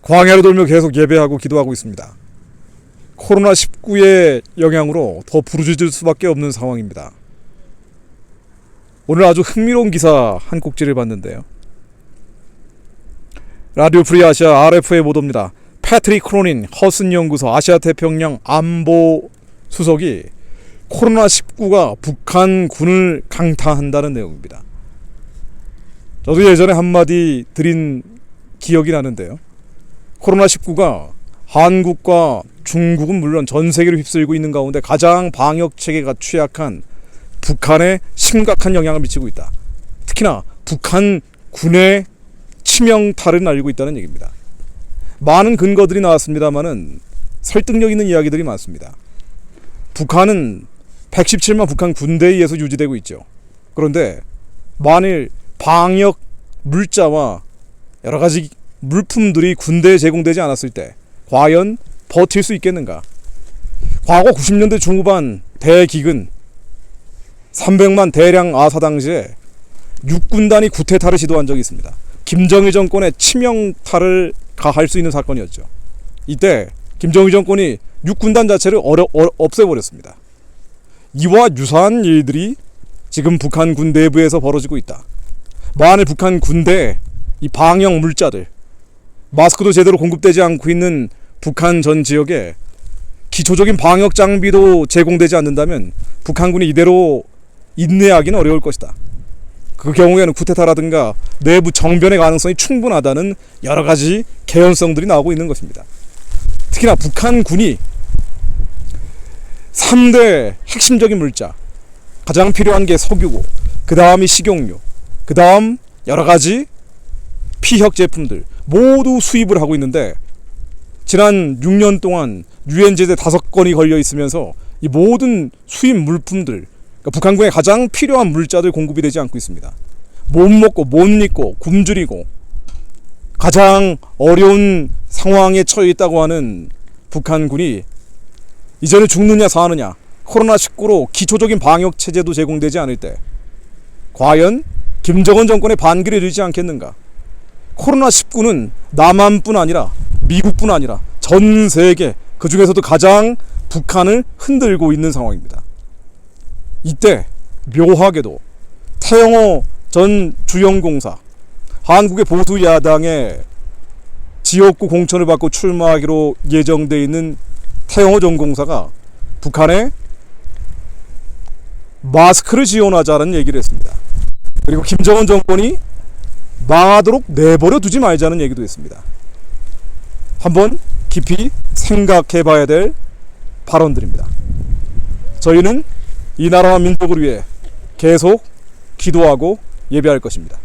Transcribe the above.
광야를 돌며 계속 예배하고 기도하고 있습니다. 코로나19의 영향으로 더 부르짖을 수밖에 없는 상황입니다. 오늘 아주 흥미로운 기사 한 꼭지를 봤는데요. 라디오 프리 아시아 RF의 보도입니다. 패트릭 크로닌 허슨 연구소 아시아 태평양 안보 수석이 코로나19가 북한 군을 강타한다는 내용입니다. 저도 예전에 한마디 드린 기억이 나는데요. 코로나19가 한국과 중국은 물론 전 세계를 휩쓸고 있는 가운데 가장 방역 체계가 취약한 북한에 심각한 영향을 미치고 있다. 특히나 북한 군의 치명타를 날리고 있다는 얘기입니다. 많은 근거들이 나왔습니다만은 설득력 있는 이야기들이 많습니다. 북한은 117만 북한 군대에 의해서 유지되고 있죠. 그런데 만일 방역 물자와 여러 가지 물품들이 군대에 제공되지 않았을 때 과연 버틸 수 있겠는가? 과거 90년대 중후반 대기근 300만 대량 아사 당시에 육군단이 구테타를 시도한 적이 있습니다. 김정일 정권의 치명타를 가할 수 있는 사건이었죠. 이때 김정일 정권이 육군단 자체를 어려, 어, 없애버렸습니다. 이와 유사한 일들이 지금 북한 군 내부에서 벌어지고 있다. 만일 북한 군대 이 방역 물자들 마스크도 제대로 공급되지 않고 있는 북한 전 지역에 기초적인 방역 장비도 제공되지 않는다면 북한군이 이대로 인내하기는 어려울 것이다. 그 경우에는 쿠데타라든가 내부 정변의 가능성이 충분하다는 여러 가지 개연성들이 나오고 있는 것입니다. 특히나 북한군이 3대 핵심적인 물자 가장 필요한 게 석유고 그 다음이 식용유 그 다음 여러 가지 피혁 제품들 모두 수입을 하고 있는데 지난 6년 동안 유엔 제재 다섯 건이 걸려 있으면서 이 모든 수입 물품들 그러니까 북한군에 가장 필요한 물자들 공급이 되지 않고 있습니다. 못 먹고 못 입고 굶주리고 가장 어려운 상황에 처해 있다고 하는 북한군이 이제는 죽느냐 사느냐 코로나19로 기초적인 방역 체제도 제공되지 않을 때 과연 김정은 정권의 반기를 들지 않겠는가? 코로나19는 남한뿐 아니라 미국뿐 아니라 전 세계 그 중에서도 가장 북한을 흔들고 있는 상황입니다. 이때 묘하게도 태영호 전 주영공사 한국의 보수 야당의 지역구 공천을 받고 출마하기로 예정돼 있는 태영호 전 공사가 북한에 마스크를 지원하자는 얘기를 했습니다. 그리고 김정은 정권이 망하도록 내버려 두지 말자는 얘기도 했습니다. 한번 깊이 생각해 봐야 될 발언들입니다. 저희는 이 나라와 민족을 위해 계속 기도하고 예배할 것입니다.